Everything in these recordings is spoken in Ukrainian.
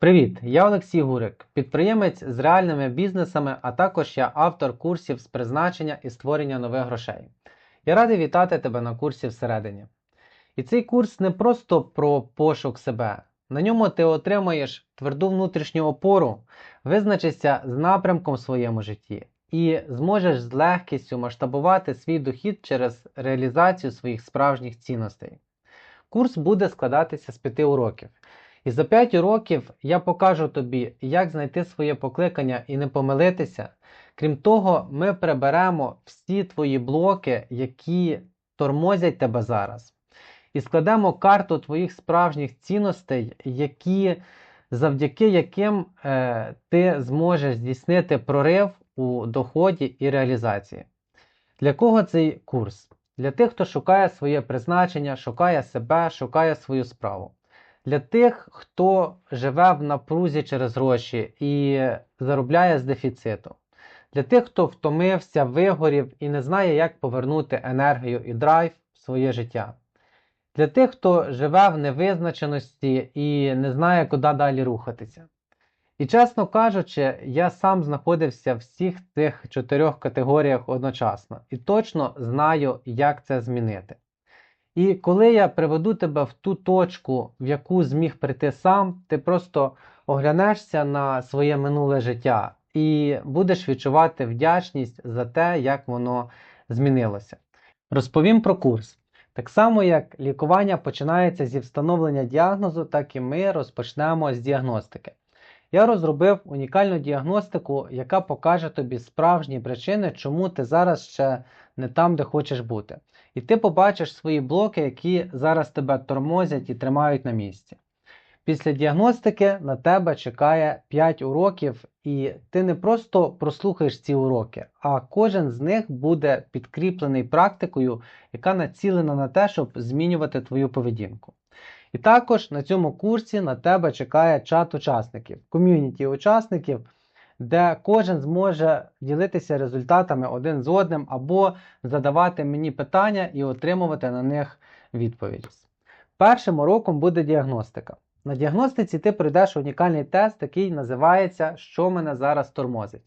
Привіт, я Олексій Гурик, підприємець з реальними бізнесами, а також я автор курсів з призначення і створення нових грошей. Я радий вітати тебе на курсі всередині. І цей курс не просто про пошук себе. На ньому ти отримаєш тверду внутрішню опору, визначишся з напрямком в своєму житті і зможеш з легкістю масштабувати свій дохід через реалізацію своїх справжніх цінностей. Курс буде складатися з п'яти уроків. І за 5 років я покажу тобі, як знайти своє покликання і не помилитися. Крім того, ми приберемо всі твої блоки, які тормозять тебе зараз. І складемо карту твоїх справжніх цінностей, які, завдяки яким е, ти зможеш здійснити прорив у доході і реалізації. Для кого цей курс? Для тих, хто шукає своє призначення, шукає себе, шукає свою справу. Для тих, хто живе в напрузі через гроші і заробляє з дефіциту. Для тих, хто втомився, вигорів і не знає, як повернути енергію і драйв в своє життя. Для тих, хто живе в невизначеності і не знає, куди далі рухатися. І чесно кажучи, я сам знаходився в всіх цих чотирьох категоріях одночасно і точно знаю, як це змінити. І коли я приведу тебе в ту точку, в яку зміг прийти сам, ти просто оглянешся на своє минуле життя і будеш відчувати вдячність за те, як воно змінилося. Розповім про курс. Так само, як лікування починається зі встановлення діагнозу, так і ми розпочнемо з діагностики. Я розробив унікальну діагностику, яка покаже тобі справжні причини, чому ти зараз ще не там, де хочеш бути. І ти побачиш свої блоки, які зараз тебе тормозять і тримають на місці. Після діагностики на тебе чекає 5 уроків, і ти не просто прослухаєш ці уроки, а кожен з них буде підкріплений практикою, яка націлена на те, щоб змінювати твою поведінку. І також на цьому курсі на тебе чекає чат учасників, ком'юніті учасників де кожен зможе ділитися результатами один з одним, або задавати мені питання і отримувати на них відповідь. Першим уроком буде діагностика. На діагностиці ти пройдеш унікальний тест, який називається Що мене зараз тормозить.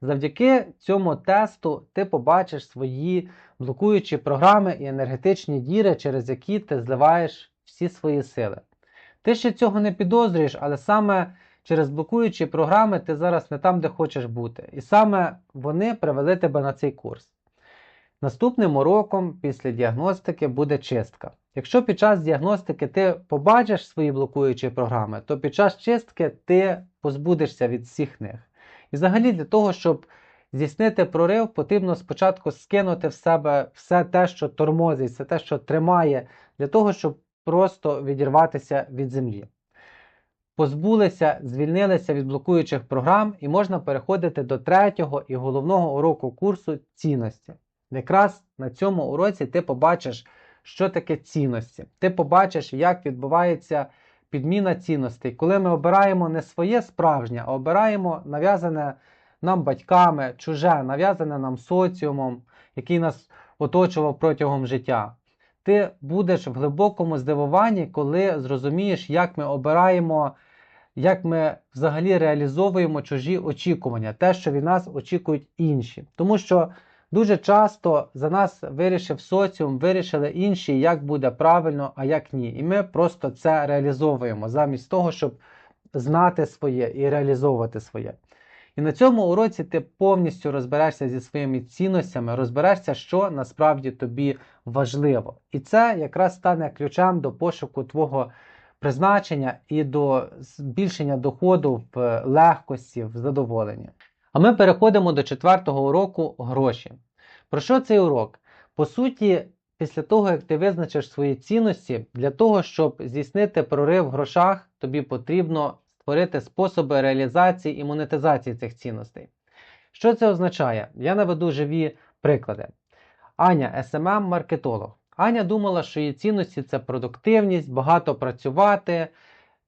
Завдяки цьому тесту ти побачиш свої блокуючі програми і енергетичні діри, через які ти зливаєш всі свої сили. Ти ще цього не підозрюєш, але саме через блокуючі програми ти зараз не там, де хочеш бути. І саме вони привели тебе на цей курс. Наступним уроком після діагностики буде чистка. Якщо під час діагностики ти побачиш свої блокуючі програми, то під час чистки ти позбудешся від всіх них. І взагалі для того, щоб здійснити прорив, потрібно спочатку скинути в себе все те, що тормозить, все те, що тримає, для того, щоб просто відірватися від землі позбулися, звільнилися від блокуючих програм і можна переходити до третього і головного уроку курсу цінності. Якраз на цьому уроці ти побачиш, що таке цінності. Ти побачиш, як відбувається підміна цінностей, коли ми обираємо не своє справжнє, а обираємо нав'язане нам батьками, чуже, нав'язане нам соціумом, який нас оточував протягом життя. Ти будеш в глибокому здивуванні, коли зрозумієш, як ми обираємо як ми взагалі реалізовуємо чужі очікування, те, що від нас очікують інші. Тому що дуже часто за нас вирішив соціум, вирішили інші, як буде правильно, а як ні. І ми просто це реалізовуємо замість того, щоб знати своє і реалізовувати своє. І на цьому уроці ти повністю розберешся зі своїми цінностями, розберешся, що насправді тобі важливо. І це якраз стане ключем до пошуку твого призначення і до збільшення доходу в легкості, в задоволенні. А ми переходимо до четвертого уроку гроші. Про що цей урок? По суті, після того, як ти визначиш свої цінності, для того, щоб здійснити прорив в грошах, тобі потрібно створити способи реалізації і монетизації цих цінностей. Що це означає? Я наведу живі приклади. Аня, SMM-маркетолог. Аня думала, що її цінності це продуктивність, багато працювати,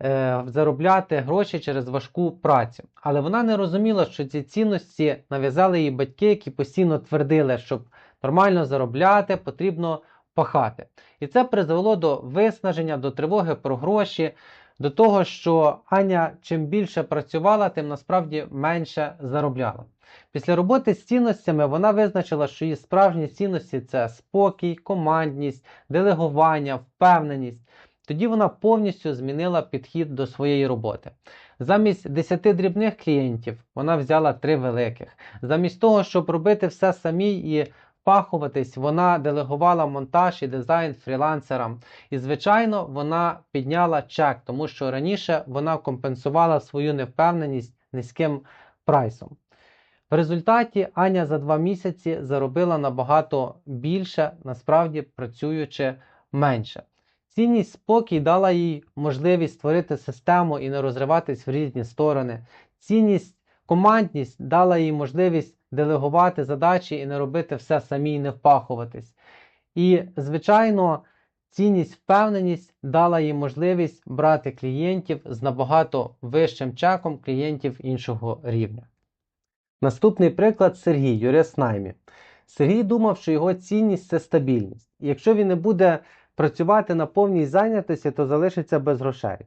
е, заробляти гроші через важку працю. Але вона не розуміла, що ці цінності нав'язали її батьки, які постійно твердили, щоб нормально заробляти, потрібно пахати. І це призвело до виснаження, до тривоги про гроші. До того, що Аня чим більше працювала, тим насправді менше заробляла. Після роботи з цінностями вона визначила, що її справжні цінності це спокій, командність, делегування, впевненість. Тоді вона повністю змінила підхід до своєї роботи. Замість 10 дрібних клієнтів вона взяла 3 великих. Замість того, щоб робити все самій і впахуватись, вона делегувала монтаж і дизайн фрілансерам. І, звичайно, вона підняла чек, тому що раніше вона компенсувала свою невпевненість низьким прайсом. В результаті Аня за два місяці заробила набагато більше, насправді працюючи менше. Цінність спокій дала їй можливість створити систему і не розриватись в різні сторони. Цінність командність дала їй можливість делегувати задачі і не робити все самі не впахуватись. І, звичайно, цінність впевненість дала їй можливість брати клієнтів з набагато вищим чеком клієнтів іншого рівня. Наступний приклад Сергій, юрист наймі. Сергій думав, що його цінність це стабільність. І якщо він не буде працювати на повній зайнятості, то залишиться без грошей.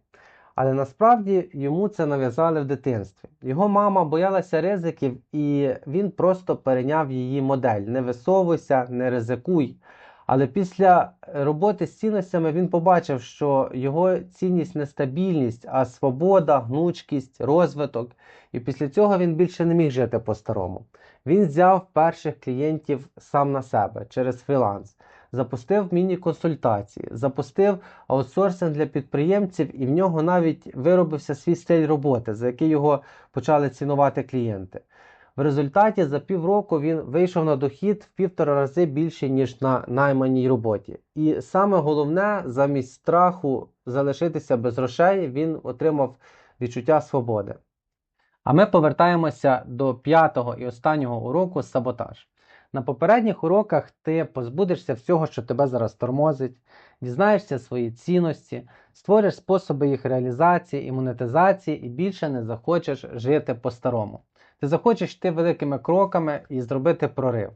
Але насправді йому це нав'язали в дитинстві. Його мама боялася ризиків, і він просто перейняв її модель: не висовуйся, не ризикуй. Але після роботи з цінностями він побачив, що його цінність не стабільність, а свобода, гнучкість, розвиток. І після цього він більше не міг жити по-старому. Він взяв перших клієнтів сам на себе через фріланс, запустив міні-консультації, запустив аутсорсинг для підприємців, і в нього навіть виробився свій стиль роботи, за який його почали цінувати клієнти. В результаті за півроку він вийшов на дохід в півтора рази більше, ніж на найманій роботі. І саме головне, замість страху залишитися без грошей, він отримав відчуття свободи. А ми повертаємося до п'ятого і останнього уроку саботаж. На попередніх уроках ти позбудешся всього, що тебе зараз тормозить, дізнаєшся свої цінності, створиш способи їх реалізації і монетизації, і більше не захочеш жити по-старому. Ти захочеш йти великими кроками і зробити прорив.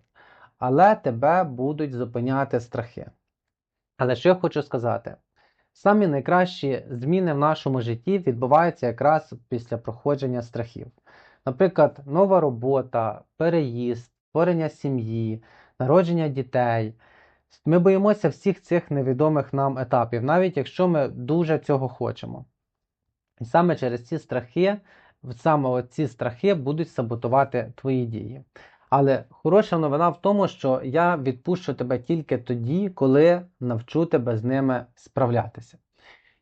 Але тебе будуть зупиняти страхи. Але що я хочу сказати? Самі найкращі зміни в нашому житті відбуваються якраз після проходження страхів. Наприклад, нова робота, переїзд, створення сім'ї, народження дітей. Ми боїмося всіх цих невідомих нам етапів, навіть якщо ми дуже цього хочемо. І саме через ці страхи саме ці страхи будуть саботувати твої дії. Але хороша новина в тому, що я відпущу тебе тільки тоді, коли навчу тебе з ними справлятися.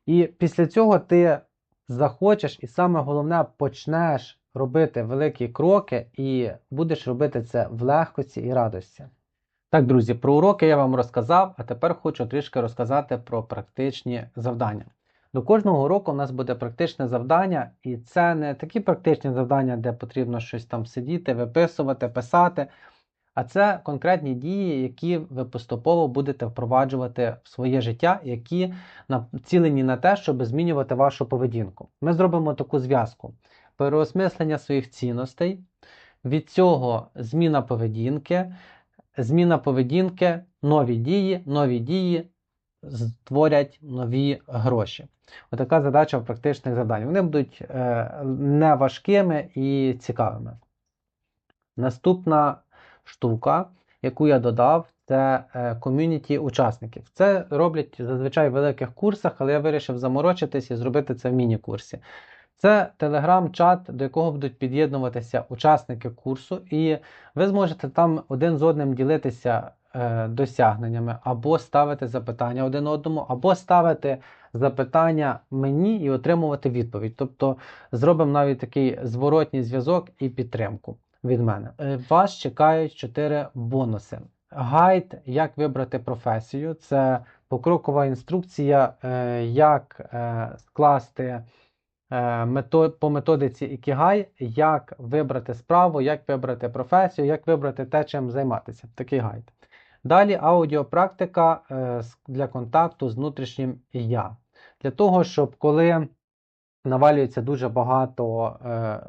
І після цього ти захочеш, і саме головне, почнеш робити великі кроки, і будеш робити це в легкості і радості. Так, друзі, про уроки я вам розказав, а тепер хочу трішки розказати про практичні завдання. До кожного уроку у нас буде практичне завдання, і це не такі практичні завдання, де потрібно щось там сидіти, виписувати, писати. А це конкретні дії, які ви поступово будете впроваджувати в своє життя, які націлені на те, щоб змінювати вашу поведінку. Ми зробимо таку зв'язку: переосмислення своїх цінностей, від цього зміна поведінки, зміна поведінки, нові дії, нові дії створять нові гроші. Отака задача в практичних завданнях. Вони будуть е, неважкими і цікавими. Наступна штука, яку я додав, це е, ком'юніті учасників. Це роблять зазвичай в великих курсах, але я вирішив заморочитись і зробити це в міні-курсі. Це телеграм-чат, до якого будуть під'єднуватися учасники курсу, і ви зможете там один з одним ділитися е, досягненнями, або ставити запитання один одному, або ставити запитання мені і отримувати відповідь. Тобто зробимо навіть такий зворотній зв'язок і підтримку від мене. Е, вас чекають 4 бонуси. Гайд, як вибрати професію, це покрокова інструкція, е, як е, скласти по методиці Ікігай, як вибрати справу, як вибрати професію, як вибрати те, чим займатися. Такий гайд. Далі аудіопрактика для контакту з внутрішнім я. Для того, щоб коли навалюється дуже багато е,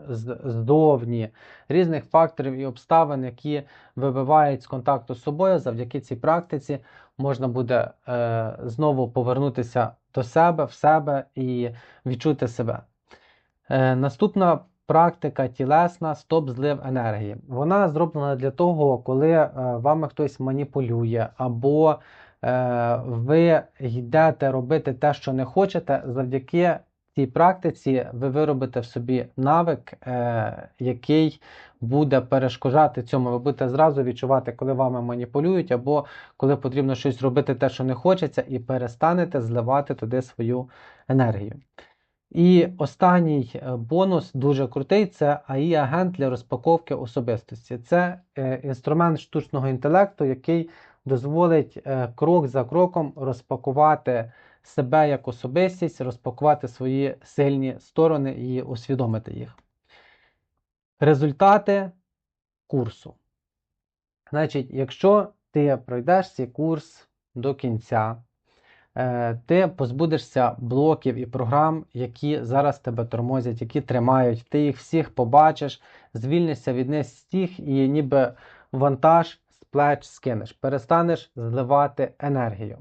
здовні різних факторів і обставин, які вибивають з контакту з собою, завдяки цій практиці можна буде е, знову повернутися до себе, в себе і відчути себе. Е, наступна практика тілесна стоп-злив енергії. Вона зроблена для того, коли е, вами хтось маніпулює, або е, ви йдете робити те, що не хочете, завдяки цій практиці ви виробите в собі навик, е, який буде перешкоджати цьому. Ви будете зразу відчувати, коли вами маніпулюють, або коли потрібно щось робити, те, що не хочеться, і перестанете зливати туди свою енергію. І останній е, бонус дуже крутий це AI-агент для розпаковки особистості. Це е, інструмент штучного інтелекту, який дозволить е, крок за кроком розпакувати себе як особистість, розпакувати свої сильні сторони і усвідомити їх. Результати курсу. Значить, якщо ти пройдеш цей курс до кінця, ти позбудешся блоків і програм, які зараз тебе тормозять, які тримають. Ти їх всіх побачиш, звільнишся від них всіх і ніби вантаж з плеч скинеш, перестанеш зливати енергію.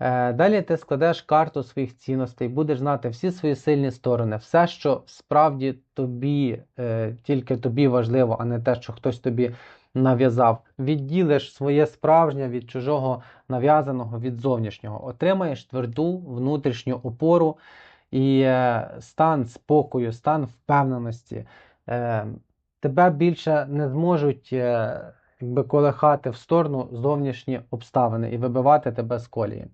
Е, Далі ти складеш карту своїх цінностей, будеш знати всі свої сильні сторони, все, що справді тобі, е, тільки тобі важливо, а не те, що хтось тобі нав'язав. Відділиш своє справжнє від чужого нав'язаного, від зовнішнього. Отримаєш тверду внутрішню опору і е, стан спокою, стан впевненості. Е, Тебе більше не зможуть е, якби колихати в сторону зовнішні обставини і вибивати тебе з колії.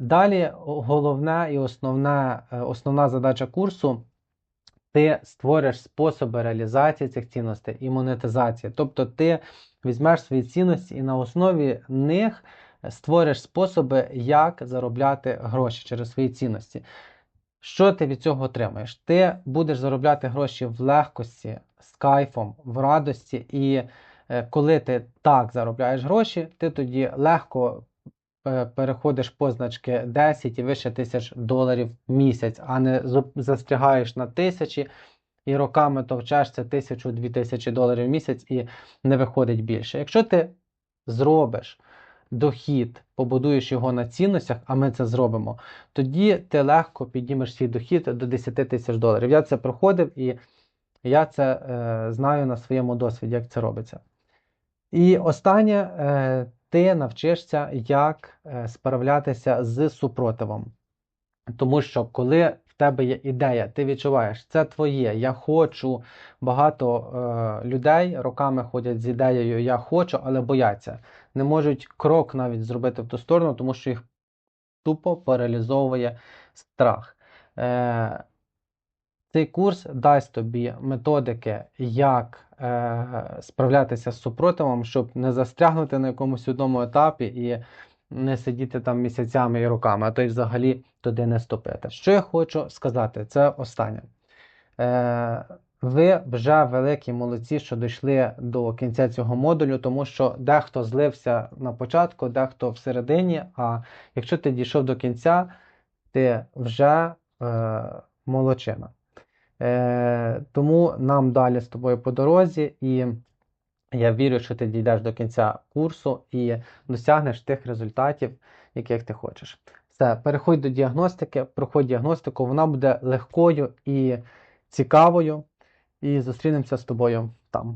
Далі головне і основне, основна задача курсу ти створиш способи реалізації цих цінностей і монетизації. Тобто ти візьмеш свої цінності і на основі них створиш способи, як заробляти гроші через свої цінності. Що ти від цього отримаєш? Ти будеш заробляти гроші в легкості, з кайфом, в радості, і е, коли ти так заробляєш гроші, ти тоді легко переходиш позначки 10 і вище тисяч доларів в місяць, а не застрягаєш на тисячі і роками товчешся тисячу-дві тисячі доларів в місяць і не виходить більше. Якщо ти зробиш дохід, побудуєш його на цінностях, а ми це зробимо, тоді ти легко піднімеш свій дохід до 10 тисяч доларів. Я це проходив і я це е, знаю на своєму досвіді, як це робиться. І останнє, е, ти навчишся, як е, справлятися з супротивом. Тому що коли в тебе є ідея, ти відчуваєш, це твоє, я хочу. Багато е, людей роками ходять з ідеєю Я хочу, але бояться. Не можуть крок навіть зробити в ту сторону, тому що їх тупо паралізовує страх. Е, цей курс дасть тобі методики, як е, справлятися з супротивом, щоб не застрягнути на якомусь одному етапі і не сидіти там місяцями і роками, а то й взагалі туди не ступити. Що я хочу сказати, це останнє. Е, ви вже великі молодці, що дійшли до кінця цього модулю, тому що дехто злився на початку, дехто всередині. А якщо ти дійшов до кінця, ти вже е, молодчина. Е, тому нам далі з тобою по дорозі, і я вірю, що ти дійдеш до кінця курсу і досягнеш тих результатів, яких ти хочеш. Все, переходь до діагностики, проходь діагностику, вона буде легкою і цікавою. І зустрінемося з тобою там.